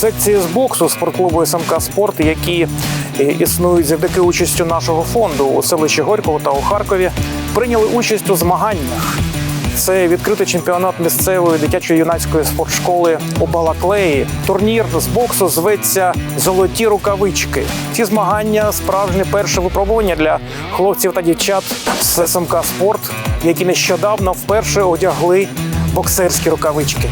Хлопці з боксу спортклубу СМК Спорт, які е, існують завдяки участю нашого фонду у селищі Горького та у Харкові, прийняли участь у змаганнях. Це відкритий чемпіонат місцевої дитячо-юнацької спортшколи у Балаклеї. Турнір з боксу зветься Золоті рукавички. Ці змагання справжнє перше випробування для хлопців та дівчат з СМК Спорт, які нещодавно вперше одягли боксерські рукавички.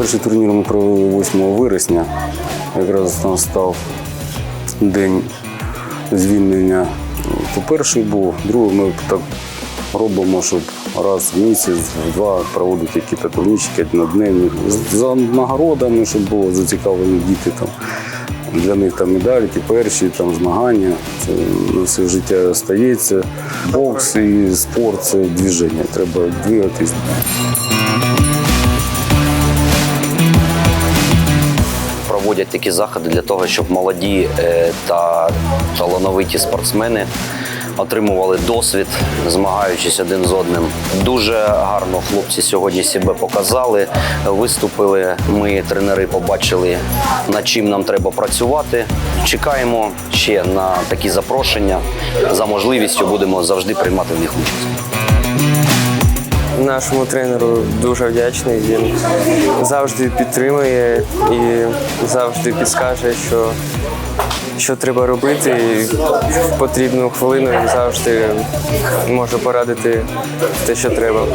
Перший турнір ми провели 8 вересня. Якраз настав день звільнення. То перший був, другий ми так робимо, щоб раз в місяць, в два проводити якісь турнірчики однодневні. За нагородами, щоб було зацікавлені діти там. Для них там медальки, перші там змагання. Це на все життя стається. Бокс і спорт це движення. Треба двигатись. Проводять такі заходи для того, щоб молоді е, та талановиті спортсмени отримували досвід, змагаючись один з одним. Дуже гарно хлопці сьогодні себе показали, виступили. Ми, тренери, побачили, над чим нам треба працювати. Чекаємо ще на такі запрошення. За можливістю будемо завжди приймати в них участь. Нашому тренеру дуже вдячний. Він завжди підтримує і завжди підскаже, що, що треба робити. І в потрібну хвилину він завжди може порадити те, що треба.